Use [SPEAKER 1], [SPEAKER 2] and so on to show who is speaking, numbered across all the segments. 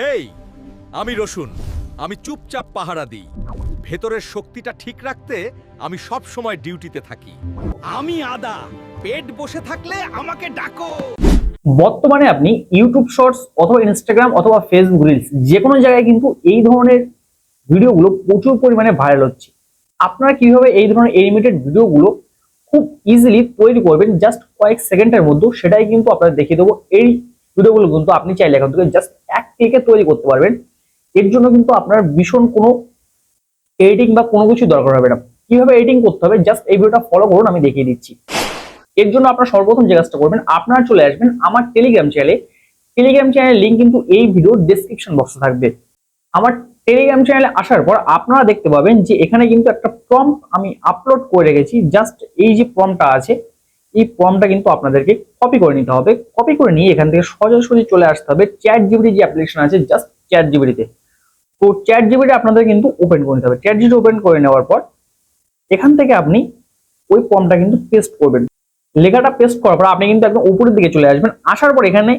[SPEAKER 1] হেই, আমি রসুন, আমি চুপচাপ পাহারা দিই। ভেতরের শক্তিটা ঠিক রাখতে আমি সব সময় ডিউটিতে থাকি।
[SPEAKER 2] আমি আদা, পেট বসে থাকলে আমাকে ডাকো।
[SPEAKER 3] বর্তমানে আপনি ইউটিউব শর্টস অথবা ইনস্টাগ্রাম অথবা ফেসবুক রিলস যে কোনো জায়গায় কিন্তু এই ধরনের ভিডিওগুলো প্রচুর পরিমাণে ভাইরাল হচ্ছে। আপনারা কীভাবে এই ধরনের এনিমেটেড ভিডিওগুলো খুব ইজিলি তৈরি করবেন? জাস্ট কয়েক সেকেন্ডের মধ্যে সেটাই কিন্তু আপনাদের দেখিয়ে দেবো। এই ভিডিওগুলো কিন্তু আপনি চাইলে এখান থেকে জাস্ট এক ক্লিকে তৈরি করতে পারবেন। এর জন্য কিন্তু আপনার ভীষণ কোনো এডিটিং বা কোনো কিছু দরকার হবে না। কীভাবে এডিটিং করতে হবে? জাস্ট এই ভিডিওটা ফলো করুন, আমি দেখিয়ে দিচ্ছি। এর জন্য আপনারা সর্বপ্রথম যে কাজটা করবেন, আপনারা চলে আসবেন আমার টেলিগ্রাম চ্যানেলে টেলিগ্রাম চ্যানেলের লিঙ্ক কিন্তু এই ভিডিওর ডেসক্রিপশন বক্সে থাকবে। আমার টেলিগ্রাম চ্যানেলে আসার পর আপনারা দেখতে পাবেন যে এখানে কিন্তু একটা প্রম্পট আমি আপলোড করে রেখেছি। জাস্ট এই যে প্রম্পটটা আছে এই প্রম্পটটা কিন্তু আপনাদেরকে কপি করে নিতে হবে। কপি করে নিয়ে এখান থেকে সোজাসুজি চলে আসতে হবে চ্যাট জিবিটি যে অ্যাপ্লিকেশন আছে জাস্ট চ্যাট জিবিটিতে তো চ্যাট জিবিটি আপনাদের কিন্তু ওপেন করে নিতে হবে। চ্যাট জিবিটি ওপেন করে নেওয়ার পর এখান থেকে আপনি ওই ফর্মটা কিন্তু পেস্ট করবেন। লেখাটা পেস্ট করার পর আপনি কিন্তু একদম উপরের দিকে চলে আসবেন। আসার পর এখানে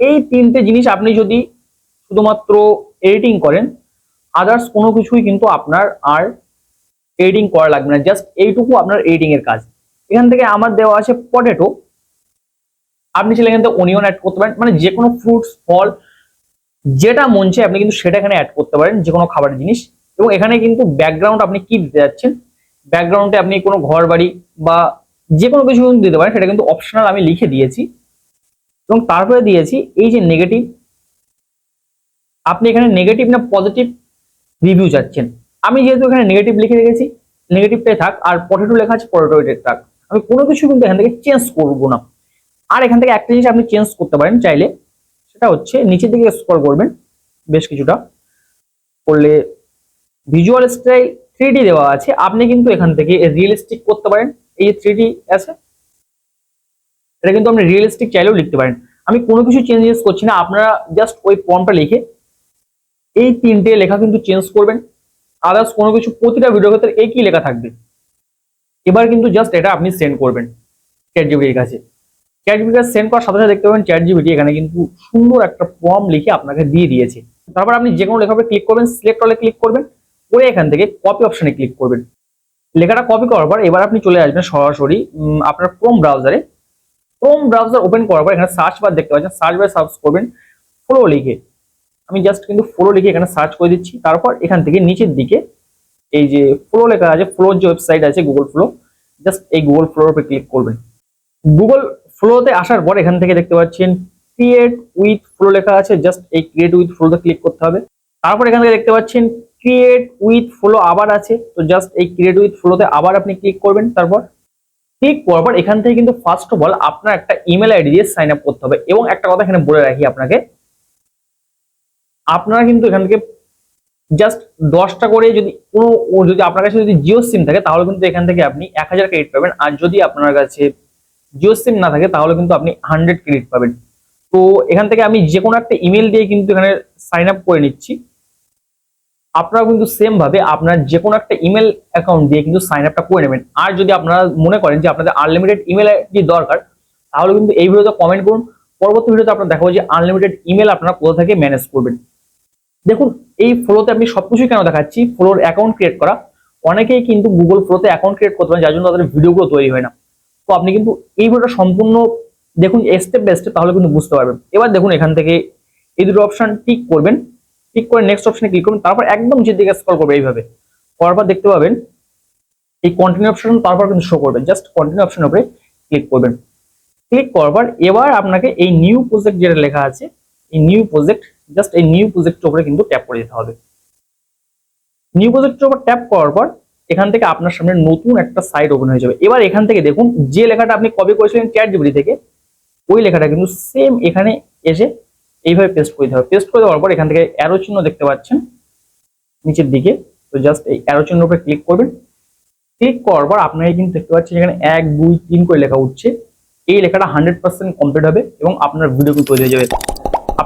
[SPEAKER 3] এই তিনটে জিনিস আপনি যদি শুধুমাত্র এডিটিং করেন আদার্স কোনো কিছুই কিন্তু আপনার আর এডিটিং করা লাগবে না। জাস্ট এইটুকু আপনার এডিটিং এর কাজ। এখান থেকে আমার দেওয়া আছে পটেটো আপনি চাইলে এখান থেকে অনিয়ন অ্যাড করতে পারেন মানে যে কোনো ফ্রুটস ফল, যেটা মন চায় আপনি কিন্তু সেটা এখানে অ্যাড করতে পারেন যে কোনো খাবারের জিনিস। এবং এখানে কিন্তু ব্যাকগ্রাউন্ড আপনি কি দিতে যাচ্ছেন? ব্যাকগ্রাউন্ডে আপনি কোনো ঘর বাড়ি বা যে কোনো কিছু কিন্তু দিতে পারেন, সেটা কিন্তু অপশনাল আমি লিখে দিয়েছি। এবং তারপরে দিয়েছি এই যে নেগেটিভ আপনি এখানে নেগেটিভ না পজিটিভ রিভিউ চাচ্ছেন। আমি যেহেতু এখানে নেগেটিভ লিখে রেখেছি নেগেটিভটাই থাক, আর পটেটো লেখা আছে পটেটোটাই থাক। আমি কোনো কিছু কিন্তু এখান থেকে চেঞ্জ করব না। আর এখান থেকে একটা জিনিস আপনি চেঞ্জ করতে পারেন চাইলে, সেটা হচ্ছে নিচের দিকে স্ক্রল করবেন, বেশ কিছুটা। করলে ভিজুয়াল স্টাইল থ্রি দেওয়া আছে। আপনি কিন্তু এখান থেকে রিয়েলিস্টিক করতে পারেন। এই যে থ্রি আছে, এটা কিন্তু আপনি রিয়েলিস্টিক চাইলেও লিখতে পারেন। আমি কোনো কিছু চেঞ্জেস করছি না, আপনারা জাস্ট ওই ফর্মটা লিখে এই তিনটে লেখা কিন্তু চেঞ্জ করবেন। আদার্স কোনো কিছু, প্রতিটা ভিডিও ক্ষেত্রে একই লেখা থাকবে। এবার কিন্তু জাস্ট এটা আপনি সেন্ড করবেন চ্যাট জিবিটির কাছে। চ্যাট জিবিটির কাছে সেন্ড করার সাথে সাথে দেখতে পাবেন চ্যাট জিবিটি এখানে কিন্তু সুন্দর একটা ফর্ম লিখে আপনাকে দিয়ে দিয়েছে। তারপর আপনি যে কোনো লেখার উপরে ক্লিক করবেন সিলেক্ট অলে ক্লিক করবেন, করে এখান থেকে কপি অপশনে ক্লিক করবেন। লেখাটা কপি করার পর এবার আপনি চলে আসবেন সরাসরি আপনার ক্রোম ব্রাউজারে ক্রোম ব্রাউজার ওপেন করার পর এখানে সার্চ বার দেখতে পাচ্ছেন সার্চ বারে সার্চ করবেন ফলো লিখে। আমি জাস্ট কিন্তু ফলো লিখে এখানে সার্চ করে দিচ্ছি। তারপর এখান থেকে নিচের দিকে এই যে ফ্লো লেখা আছে ফ্লোর যে ওয়েবসাইট আছে গুগল ফ্লো জাস্ট এই গুগল ফ্লোর উপরে ক্লিক করবেন। গুগল ফ্লোতে আসার পর এখান থেকে দেখতে পাচ্ছেন ক্রিয়েট উইথ ফ্লো লেখা আছে। জাস্ট এই ক্রিয়েট উইথ ফ্লোতে ক্লিক করতে হবে। তারপর এখান থেকে দেখতে পাচ্ছেন ক্রিয়েট উইথ ফ্লো আবার আছে। তো জাস্ট এই ক্রিয়েট উইথ ফ্লোতে আবার আপনি ক্লিক করবেন তারপর। ক্লিক করার পর এখান থেকে কিন্তু ফার্স্ট অফ অল আপনার একটা ইমেল আইডি দিয়ে সাইন আপ করতে হবে। এবং একটা কথা এখানে বলে রাখি আপনাকে। আপনারা কিন্তু এখান থেকে জাস্ট দশটা করে যদি কোনো, যদি আপনার কাছে যদি জিও সিম থাকে, তাহলে কিন্তু এখান থেকে আপনি এক হাজার ক্রেডিট পাবেন। আর যদি আপনার কাছে জিও সিম না থাকে, তাহলে কিন্তু আপনি হান্ড্রেড ক্রেডিট পাবেন। তো এখান থেকে আমি যে কোনো একটা ইমেল দিয়ে কিন্তু এখানে সাইন আপ করে নিচ্ছি। আপনারা কিন্তু সেম ভাবে আপনার যে কোনো একটা ইমেল অ্যাকাউন্ট দিয়ে কিন্তু সাইন আপটা করে নেবেন। আর যদি আপনারা মনে করেন যে আপনাদের আনলিমিটেড ইমেল আইডি দরকার, তাহলে কিন্তু এই ভিডিওতে কমেন্ট করুন। পরবর্তী ভিডিওতে আপনারা দেখাবো যে আনলিমিটেড ইমেল আপনারা কোথা থেকে ম্যানেজ করবেন। দেখুন, এই ফ্লোতে আমি সবকিছু কেন দেখাচ্ছি? ফ্লোর অ্যাকাউন্ট ক্রিয়েট করা। অনেকেই কিন্তু গুগল ফ্লোতে অ্যাকাউন্ট ক্রিয়েট করতে পারেন, যার জন্য তাদের ভিডিওগুলো তৈরি হয় না। তো আপনি কিন্তু এই ভিডিওটা সম্পূর্ণ দেখুন স্টেপ বাই স্টেপ তাহলে কিন্তু বুঝতে পারবেন। এবার দেখুন, এখান থেকে এই দুটো অপশন টিক করবেন। টিক করে নেক্সট অপশনে ক্লিক করবেন, তারপর একদম নিচের দিকে স্ক্রল করবে এইভাবে। করার পর দেখতে পাবেন, এই কন্টিনিউ অপশন তারপর কিন্তু শো করবে জাস্ট কন্টিনিউ অপশনের উপরে ক্লিক করবেন। ক্লিক করার পর এবার আপনাকে এই নিউ প্রজেক্ট যেটা লেখা আছে, এই নিউ প্রজেক্ট জাস্ট এই নিউ প্রজেক্টের উপরে কিন্তু ট্যাপ করে দিতে হবে। নিউ প্রজেক্টের উপর ট্যাপ করার পর এখান থেকে আপনার সামনে নতুন একটা সাইট ওপেন হয়ে যাবে। এবার এখান থেকে দেখুন, যে লেখাটা আপনি কপি করেছিলেন চ্যাট জিবিটি থেকে, ওই লেখাটা কিন্তু সেম এখানে এসে এইভাবে পেস্ট করে দিতে হবে। পেস্ট করে দেওয়ার পর এখান থেকে অ্যারো চিহ্ন দেখতে পাচ্ছেন নিচের দিকে। তো জাস্ট এই অ্যারো চিহ্নের উপরে ক্লিক করবেন। ক্লিক করার পর আপনারা কিন্তু দেখতে পাচ্ছেন এখানে এক, দুই, তিন করে লেখা উঠছে। এই লেখাটা হান্ড্রেড পার্সেন্ট কমপ্লিট হবে এবং আপনার ভিডিও কিন্তু তৈরি হয়ে যাবে।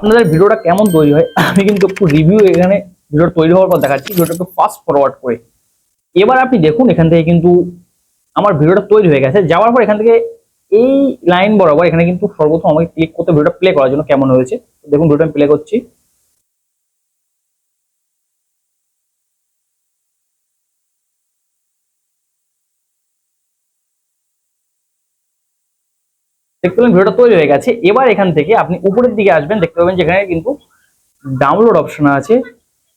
[SPEAKER 3] আপনাদের ভিডিওটা কেমন তৈরি হয়, আমি কিন্তু একটু রিভিউ এখানে ভিডিও তৈরি হওয়ার পর দেখাচ্ছি ভিডিওটা একটু ফাস্ট ফরওয়ার্ড করে। এবার আপনি দেখুন, এখান থেকে কিন্তু আমার ভিডিওটা তৈরি হয়ে গেছে। যাওয়ার পর এখান থেকে এই লাইন বরাবর এখানে কিন্তু সর্বপ্রথম আমাকে ক্লিক করতে ভিডিওটা প্লে করার জন্য কেমন হয়েছে, দেখুন, ভিডিওটা প্লে করছি। দেখতে পেলেন ভিডিওটা তৈরি হয়ে গেছে। এবার এখান থেকে আপনি উপরের দিকে আসবেন, দেখতে পাবেন যেখানে কিন্তু ডাউনলোড অপশন আছে।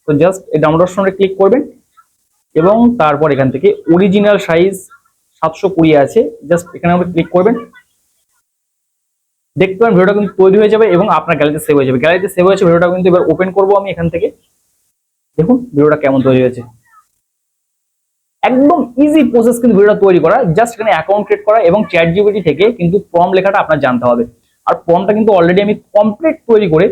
[SPEAKER 3] তো জাস্ট এই ডাউনলোড অপশনে ক্লিক করবেন এবং তারপর এখান থেকে অরিজিনাল সাইজ সাতশো কুড়ি আছে। জাস্ট এখানে আপনি ক্লিক করবেন। দেখতে পাবেন ভিডিওটা কিন্তু তৈরি হয়ে যাবে এবং আপনার গ্যালারিতে সেভ হয়ে যাবে। গ্যালারিতে সেভ হয়েছে, ভিডিওটা কিন্তু এবার ওপেন করব আমি এখান থেকে। দেখুন, ভিডিওটা কেমন তৈরি হয়েছে। একদম ইজি প্রসেস কিন্তু ভিডিওটা তৈরি করা জাস্ট এখানে অ্যাকাউন্ট ক্রিয়েট করা এবং চ্যাট জিপিটি থেকে কিন্তু ফর্ম লেখাটা আপনার জানতে হবে। আর ফর্মটা কিন্তু অলরেডি আমি কমপ্লিট তৈরি করে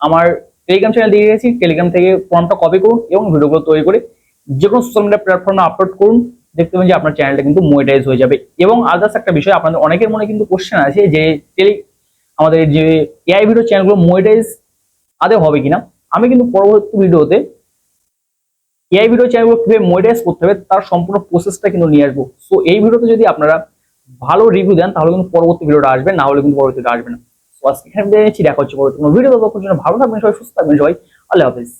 [SPEAKER 3] আমার টেলিগ্রাম চ্যানেল দিয়ে গেছি টেলিগ্রাম থেকে ফর্মটা কপি করুন এবং ভিডিওগুলো তৈরি করে যে কোনো সোশ্যাল মিডিয়া প্ল্যাটফর্মে আপলোড করুন। দেখতে পাবেন যে আপনার চ্যানেলটা কিন্তু মনিটাইজ হয়ে যাবে। এবং আদার্স একটা বিষয়, আপনাদের অনেকের মনে কিন্তু কোশ্চেন আছে যে টেলি আমাদের যে এআই ভিডিও চ্যানেলগুলো মনিটাইজ আদে হবে কিনা? আমি কিন্তু পরবর্তী ভিডিওতে এআই ভিডিও চ্যানেলগুলো কীভাবে মনিটাইজ করতে হবে, তার সম্পূর্ণ প্রসেসটা কিন্তু নিয়ে আসব। সো এই ভিডিওতে যদি আপনারা ভালো রিভিউ দেন, তাহলে কিন্তু পরবর্তী ভিডিওটা আসবে, না হলে কিন্তু পরবর্তীটা আসবে না। সো আজকে এখানে দেখা হচ্ছে পরবর্তী ভিডিও দেখার জন্য ভালো থাকবেন, সবাই সুস্থ থাকবেন, সবাই। আল্লাহ হাফিজ।